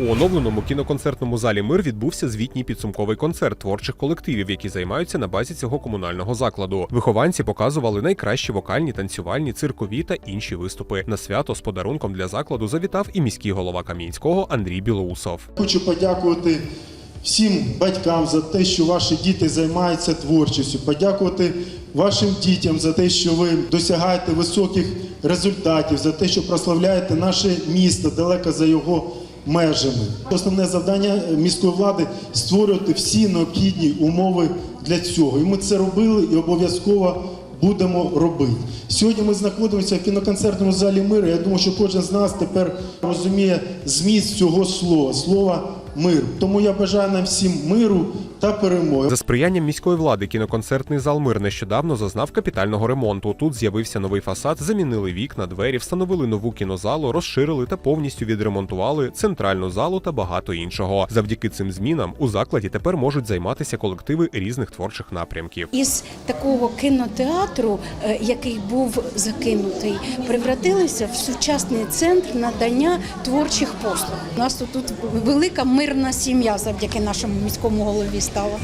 У оновленому кіноконцертному залі Мир відбувся звітній підсумковий концерт творчих колективів, які займаються на базі цього комунального закладу. Вихованці показували найкращі вокальні, танцювальні, циркові та інші виступи. На свято з подарунком для закладу завітав і міський голова Кам'янського Андрій Білоусов. Хочу подякувати всім батькам за те, що ваші діти займаються творчістю, подякувати вашим дітям за те, що ви досягаєте високих результатів, за те, що прославляєте наше місто далеко за його межами. Основне завдання міської влади створювати всі необхідні умови для цього. І ми це робили і обов'язково будемо робити. Сьогодні ми знаходимося в кіноконцертному залі миру. Я думаю, що кожен з нас тепер розуміє зміст цього слова, слова мир. Тому я бажаю нам всім миру та перемоги. За сприянням міської влади кіноконцертний зал Мир нещодавно зазнав капітального ремонту. Тут з'явився новий фасад, замінили вікна, двері, встановили нову кінозалу, розширили та повністю відремонтували центральну залу та багато іншого. Завдяки цим змінам у закладі тепер можуть займатися колективи різних творчих напрямків. із такого кінотеатру, е, який був закинутий, превратилися в сучасний центр надання творчих послуг. У нас тут велика мирна сім'я завдяки нашому міському голові стала.